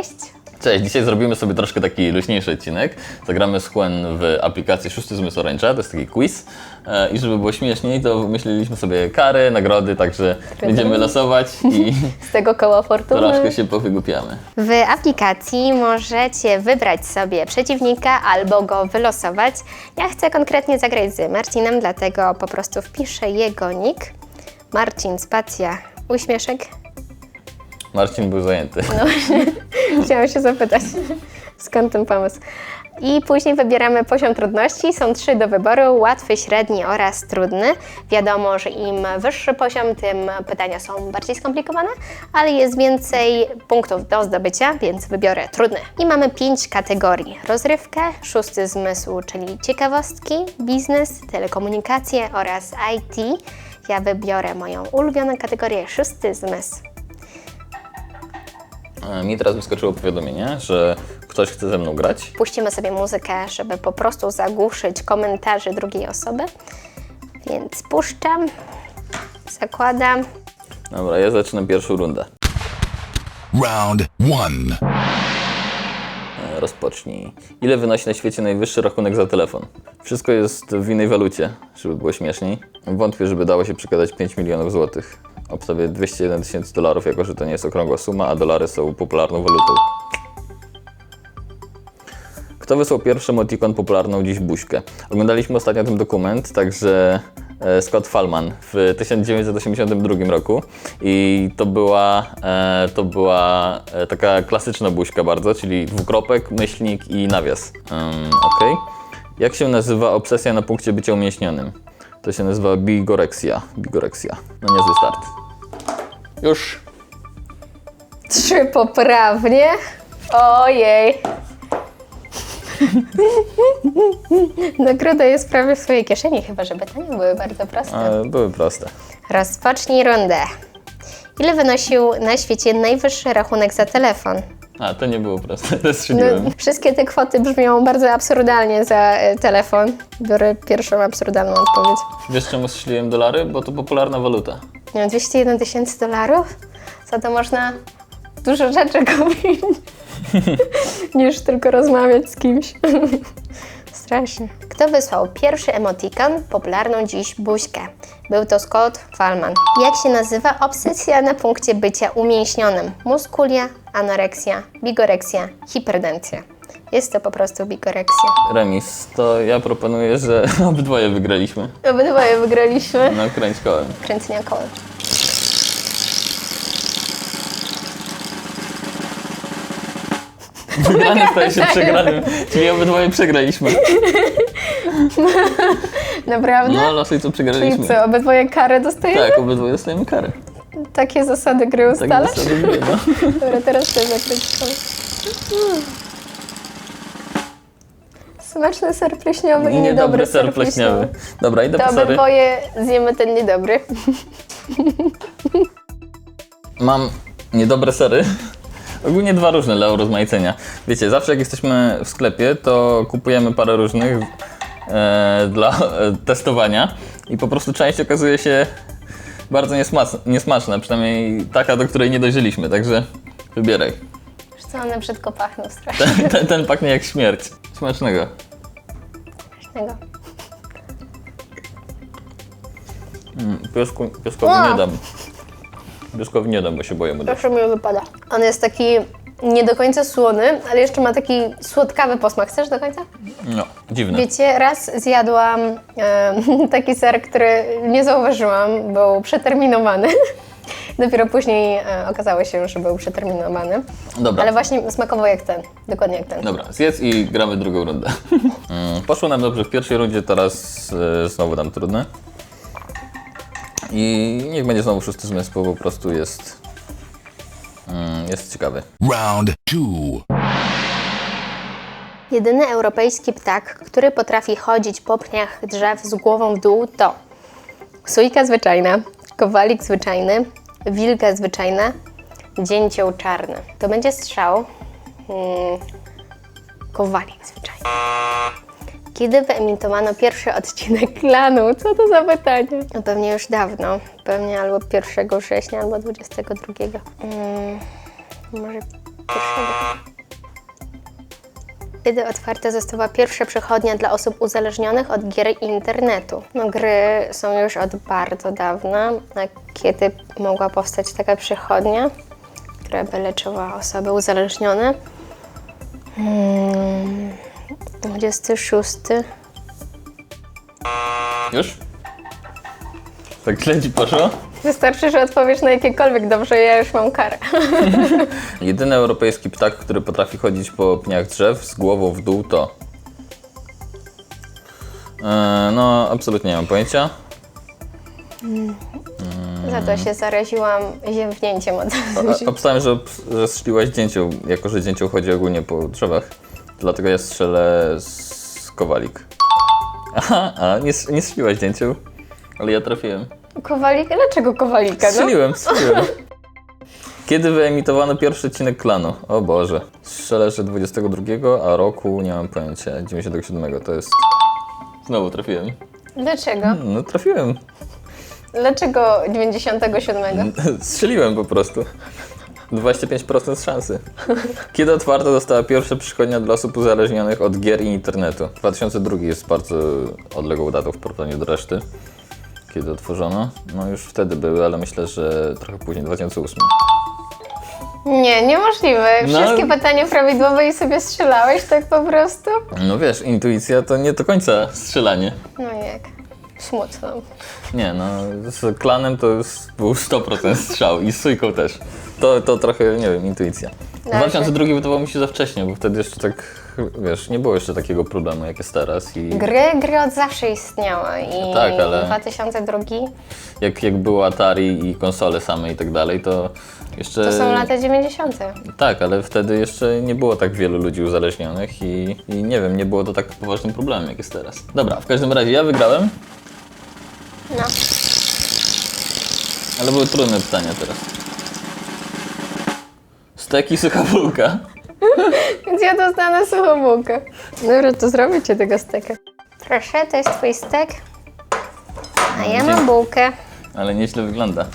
Cześć! Cześć, dzisiaj zrobimy sobie troszkę taki luźniejszy odcinek. Zagramy z Huen w aplikacji Szósty Zmysł Orange'a, to jest taki quiz. E, I żeby było śmieszniej, to wymyśliliśmy sobie kary, nagrody, także będziemy losować i Z tego koła fortuny. troszkę się powygłupiamy. W aplikacji możecie wybrać sobie przeciwnika albo go wylosować. Ja chcę konkretnie zagrać z Marcinem, dlatego po prostu wpiszę jego nick. Marcin, spacja, uśmieszek. Marcin był zajęty. Chciałam się zapytać, skąd ten pomysł. I później wybieramy poziom trudności. Są trzy do wyboru: łatwy, średni oraz trudny. Wiadomo, że im wyższy poziom, tym pytania są bardziej skomplikowane, ale jest więcej punktów do zdobycia, więc wybiorę trudny. I mamy pięć kategorii: rozrywkę, szósty zmysł, czyli ciekawostki, biznes, telekomunikacje oraz IT. Ja wybiorę moją ulubioną kategorię szósty zmysł. E, Mi teraz wyskoczyło powiadomienie, że ktoś chce ze mną grać. Puścimy sobie muzykę, żeby po prostu zagłuszyć komentarze drugiej osoby. Więc puszczam, zakładam. Dobra, ja zacznę pierwszą rundę. Round one. Rozpocznij. Ile wynosi na świecie najwyższy rachunek za telefon? Wszystko jest w innej walucie, żeby było śmieszniej. Wątpię, żeby dało się przekazać 5 milionów złotych. Obstawię 201 tysięcy dolarów, jako że to nie jest okrągła suma, a dolary są popularną walutą. Kto wysłał pierwszy emotikon popularną dziś buźkę? Oglądaliśmy ostatnio ten dokument, także Scott Fallman w 1982 roku i to była, e, to była e, taka klasyczna buźka bardzo, czyli dwukropek, myślnik i nawias. Um, ok. Jak się nazywa obsesja na punkcie bycia umięśnionym? To się nazywa bigoreksja. Bigoreksja. No niezły start. Już. Trzy poprawnie. Ojej. Nagroda jest prawie w swojej kieszeni, chyba że pytania były bardzo proste. E, były proste. Rozpocznij rundę. Ile wynosił na świecie najwyższy rachunek za telefon? A, to nie było proste, to No, strzeliłem. wszystkie te kwoty brzmią bardzo absurdalnie za e, telefon. Biorę pierwszą absurdalną odpowiedź. Wiesz czemu strzeliłem dolary? Bo to popularna waluta. Nie wiem, 201 tysięcy dolarów? Za to można dużo rzeczy kupić, niż tylko rozmawiać z kimś. Strasznie. Kto wysłał pierwszy emotikon, popularną dziś buźkę? Był to Scott Fallman. Jak się nazywa obsesja na punkcie bycia umięśnionym? Muskulia, anoreksja, bigoreksja, hiperdencja. Jest to po prostu bigoreksja. Remis, to ja proponuję, że obydwoje wygraliśmy. Obydwoje wygraliśmy. No, kręć kołem. Kręcenia kołem. Wygrany staje się przegranym, czyli obydwoje przegraliśmy. Naprawdę? No, losuj co przegraliśmy. co, obydwoje karę dostajemy? Tak, obydwoje dostajemy karę. Takie zasady gry Tak ustalasz? zasady gry, no. Dobra, teraz ty zakręć kołem. Smaczny ser pleśniowy i I niedobry ser pleśniowy. Dobra, idę po sery. obydwoje zjemy ten niedobry. Mam niedobre sery. Ogólnie dwa różne dla urozmaicenia. Wiecie, zawsze jak jesteśmy w sklepie, to kupujemy parę różnych e, dla e, testowania i po prostu część okazuje się bardzo niesmaczna, niesmaczna, przynajmniej taka, do której nie dojrzeliśmy, także wybieraj. Wiesz co, one brzydko pachną strasznie. Ten, ten, ten pachnie jak śmierć. Smacznego. Tego. Mm, Piosku, pioskowi Wow. nie dam. Pioskowi nie dam, bo się boję mu dać. Mi wypada. On jest taki nie do końca słony, ale jeszcze ma taki słodkawy posmak. Chcesz do końca? No, dziwne. Wiecie, raz zjadłam e, taki ser, który nie zauważyłam, był przeterminowany. Dopiero później e, okazało się, że był przeterminowany. Dobra. Ale właśnie smakował jak ten, dokładnie jak ten. Dobra, zjedz i gramy drugą rundę. Mm, Poszło nam dobrze w pierwszej rundzie, teraz e, znowu nam trudne. I niech będzie znowu szósty zmysł, bo po prostu jest, mm, jest ciekawy. Round two. Jedyny europejski ptak, który potrafi chodzić po pniach drzew z głową w dół to sójka zwyczajna, kowalik zwyczajny, wilka zwyczajna, dzięcioł czarny. To będzie strzał. Hmm, kowalik zwyczajny. Kiedy wyemitowano pierwszy odcinek klanu? Co to za pytanie? No pewnie już dawno. Pewnie albo 1 września, albo 22. Hmm, może pierwszego. Kiedy otwarta została pierwsza przychodnia dla osób uzależnionych od gier i internetu? No, gry są już od bardzo dawna. A kiedy mogła powstać taka przychodnia, która by leczyła osoby uzależnione? Hmm, 26. Już? Tak źle ci poszło? Wystarczy, że odpowiesz na jakiekolwiek dobrze, ja już mam karę. Jedyny europejski ptak, który potrafi chodzić po pniach drzew z głową w dół to... E, no, absolutnie nie mam pojęcia. Za to się zaraziłam ziewnięciem od A- Obstałem, że, że strzeliłaś dzięcioł, jako że dzięcioł chodzi ogólnie po drzewach. Dlatego ja strzelę z kowalik. Aha, a nie, nie strzeliłaś ale ja trafiłem. Kowalika? Dlaczego kowalika? No? Strzeliłem, strzeliłem. Kiedy wyemitowano pierwszy odcinek klanu? O Boże. Strzelę, że 22, a roku nie mam pojęcia. 97 to jest. Znowu trafiłem. Dlaczego? No trafiłem. Dlaczego 97? Strzeliłem po prostu. 25% szansy. Kiedy otwarta została pierwsza przychodnia dla osób uzależnionych od gier i internetu? 2002 jest bardzo odległą datą w porównaniu do reszty. Kiedy otworzono? No już wtedy były, ale myślę, że trochę później, 2008. Nie, niemożliwe. No. Wszystkie pytania prawidłowe i sobie strzelałeś tak po prostu? No wiesz, intuicja to nie do końca strzelanie. No jak? Smutno. Nie, no z klanem to już był 100% strzał i z sójką też. To, to trochę, nie wiem, intuicja. Dobrze. 2002 wydawało mi się za wcześnie, bo wtedy jeszcze tak, wiesz, nie było jeszcze takiego problemu jak jest teraz i Gry, gry od zawsze istniały i Tak, ale- 2002 jak, jak było Atari i konsole same i tak dalej, to jeszcze... to są lata 90. Tak, ale wtedy jeszcze nie było tak wielu ludzi uzależnionych i, i nie wiem, nie było to tak poważnym problemem jak jest teraz. Dobra, w każdym razie ja wygrałem, No. ale były trudne pytania teraz. Steki, sucha bułka. Więc ja dostanę suchą bułkę. Dobra, to zrobię ci tego steka. Proszę, to jest twój stek. A ja mam bułkę. Ale nieźle wygląda.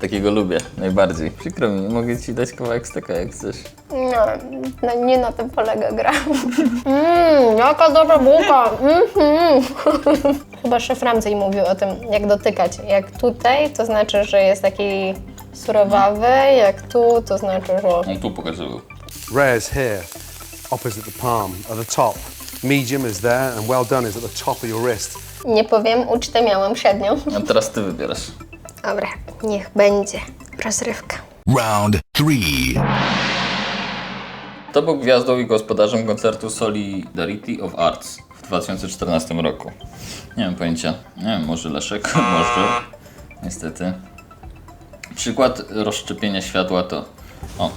Takiego lubię najbardziej. Przykro mi, mogę ci dać kawałek steka jak chcesz. No, no nie na tym polega gra. Mmm, jaka dobra bułka. Mhm. Chyba szef Ramsey mówił o tym, jak dotykać. Jak tutaj, to znaczy, że jest taki surowawy, jak tu, to znaczy, że... On tu pokazywał. Rare's here, opposite the palm, at the top. Medium is there, and well done is at the top of your wrist. Nie powiem, ucztę miałam przednią. A teraz ty wybierasz. Dobra, niech będzie rozrywka. Round three. To był gwiazdą i gospodarzem koncertu Solidarity of Arts w 2014 roku. Nie mam pojęcia. Nie wiem, może Leszek, może. Niestety. Przykład rozszczepienia światła to. O.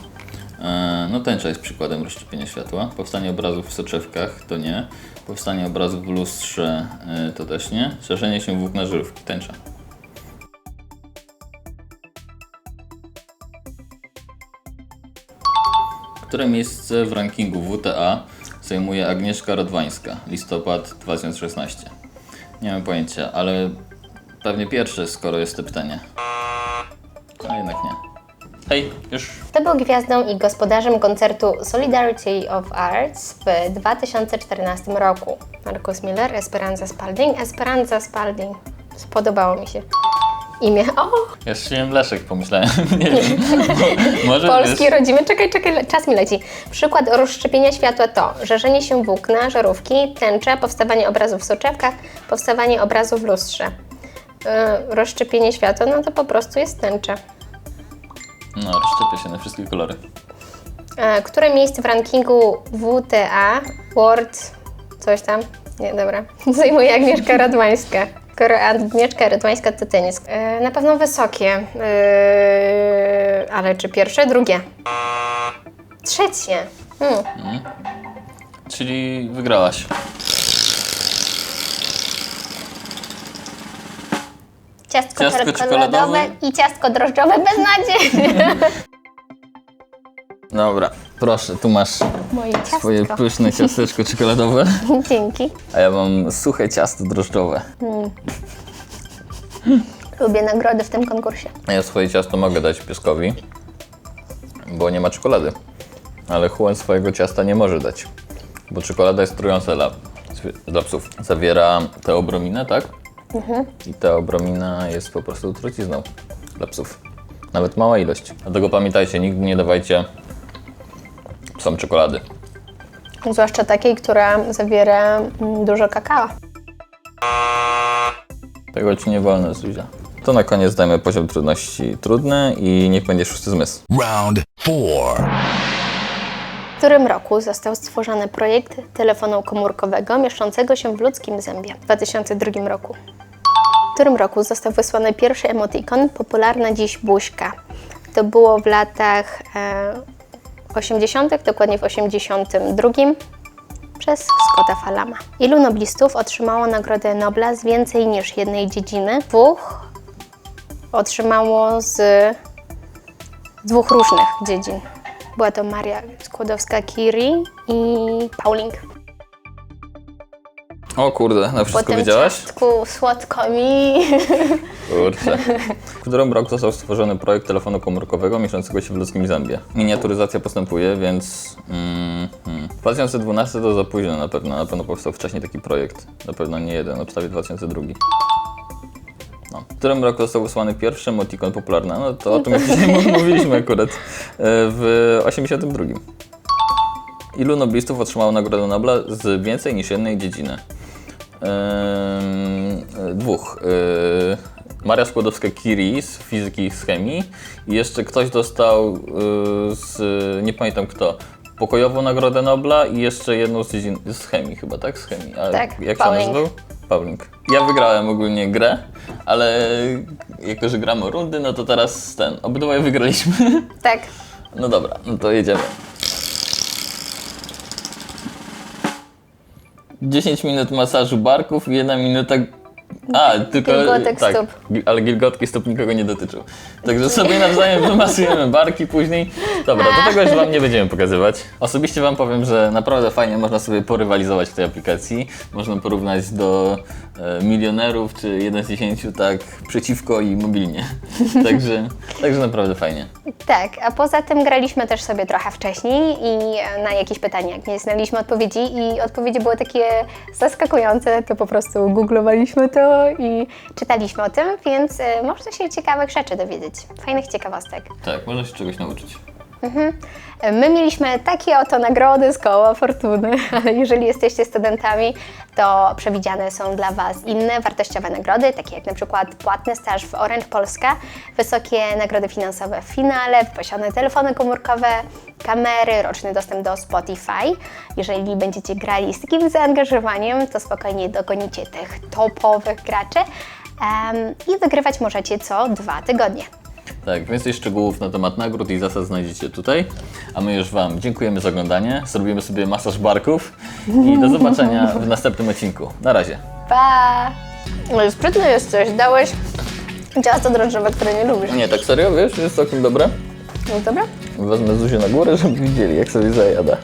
E, No tęcza jest przykładem rozszczepienia światła. Powstanie obrazów w soczewkach to nie. Powstanie obrazów w lustrze e, to też nie. Szerzenie się włókna żyrówki tęcza. Które miejsce w rankingu WTA zajmuje Agnieszka Rodwańska, listopad 2016? Nie mam pojęcia, ale pewnie pierwsze, skoro jest to pytanie. Hej, już. Kto był gwiazdą i gospodarzem koncertu Solidarity of Arts w 2014 roku? Marcus Miller, Esperanza Spalding, Esperanza Spalding. Spodobało mi się imię. O, Ja strzeliłem Leszek, pomyślałem. nie wiem. Mo- Może polski wiesz, rodzimy. Czekaj, czekaj, czas mi leci. Przykład rozszczepienia światła to żarzenie się włókna, żarówki, tęcza, powstawanie obrazów w soczewkach, powstawanie obrazu w lustrze. Yy, rozszczepienie światła, no to po prostu jest tęcza. No, rozszczepię się na wszystkie kolory. E, Które miejsce w rankingu WTA, World, coś tam, nie, dobra, zajmuje Agnieszka Radwańska? Skoro Agnieszka Radwańska to tenis. E, Na pewno wysokie, e, ale czy pierwsze? Drugie. Trzecie. Hmm. Czyli wygrałaś. Ciastko, Ciastko czekoladowe czekoladowe. i ciastko drożdżowe bez nadziei. Dobra, proszę, tu masz Moje ciastko. swoje pyszne ciasteczko czekoladowe. Dzięki. A ja mam suche ciasto drożdżowe. Lubię nagrody w tym konkursie. A Ja swoje ciasto mogę dać pieskowi, bo nie ma czekolady. Ale Juan swojego ciasta nie może dać, bo czekolada jest trująca dla, dla psów. Zawiera teobrominę, tak? I teobromina jest po prostu trucizną dla psów. Nawet mała ilość. Dlatego pamiętajcie, nigdy nie dawajcie psom czekolady. Zwłaszcza takiej, która zawiera mm, dużo kakao. Tego ci nie wolno, Zuzia. To na koniec dajmy poziom trudności trudny i niech będzie szósty zmysł. Round four. W którym roku został stworzony projekt telefonu komórkowego mieszczącego się w ludzkim zębie? W 2002 roku. Którym roku został wysłany pierwszy emotikon, popularna dziś buźka? To było w latach e, 80., dokładnie w 82 przez Scotta Falama. Ilu noblistów otrzymało Nagrodę Nobla z więcej niż jednej dziedziny? Dwóch otrzymało z dwóch różnych dziedzin. Była to Maria Skłodowska-Curie i Pauling. O kurde, na wszystko Po tym wiedziałaś? ciastku słodko mi. Kurczę. W którym roku został stworzony projekt telefonu komórkowego mieszczącego się w ludzkim zębie? Miniaturyzacja postępuje, więc... Mm, hmm. 2012 to za późno na pewno. Na pewno powstał wcześniej taki projekt. Na pewno nie jeden, obstawię 2002. No. W którym roku został wysłany pierwszy emotikon popularny? No to o tym już dzisiaj mówiliśmy akurat. E, W 82. Ilu noblistów otrzymało Nagrodę Nobla z więcej niż jednej dziedziny? Dwóch. Yy, Maria Skłodowska-Curie z fizyki i z chemii i jeszcze ktoś dostał yy, z, nie pamiętam kto, pokojową Nagrodę Nobla i jeszcze jedną z dziedzin, z chemii chyba, tak? Z chemii. A Tak, jak Pauling. się nazywał? Pauling. Ja wygrałem ogólnie grę, ale jako, że gramy rundy, no to teraz ten, obydwoje wygraliśmy. tak. No dobra, no to jedziemy. 10 minut masażu barków i 1 minuta. A, tylko. Gilgotek tak, stóp. ale gilgotki stóp nikogo nie dotyczą. Także sobie nawzajem wymasujemy barki później. Dobra, to tego już Wam nie będziemy pokazywać. Osobiście Wam powiem, że naprawdę fajnie można sobie porywalizować w tej aplikacji. Można porównać do e, milionerów czy 1 z 10 tak przeciwko i mobilnie. Także, także naprawdę fajnie. Tak, a poza tym graliśmy też sobie trochę wcześniej i na jakieś pytania, nie znaliśmy odpowiedzi i odpowiedzi były takie zaskakujące, to po prostu googlowaliśmy to i czytaliśmy o tym, więc e, można się ciekawych rzeczy dowiedzieć, fajnych ciekawostek. Tak, można się czegoś nauczyć. My mieliśmy takie oto nagrody z koła fortuny, ale jeżeli jesteście studentami, to przewidziane są dla Was inne wartościowe nagrody, takie jak na przykład płatny staż w Orange Polska, wysokie nagrody finansowe w finale, wypasione telefony komórkowe, kamery, roczny dostęp do Spotify. Jeżeli będziecie grali z takim zaangażowaniem, to spokojnie dogonicie tych topowych graczy em, i wygrywać możecie co dwa tygodnie. Tak, więcej szczegółów na temat nagród i zasad znajdziecie tutaj. A my już Wam dziękujemy za oglądanie. Zrobimy sobie masaż barków i do zobaczenia w następnym odcinku. Na razie. Pa! No i sprytny jesteś, dałeś ciasto drożdżowe, które nie lubisz. Nie, tak serio, wiesz, jest całkiem dobre. No dobra? Wezmę Zuzię na górę, żeby widzieli, jak sobie zajada.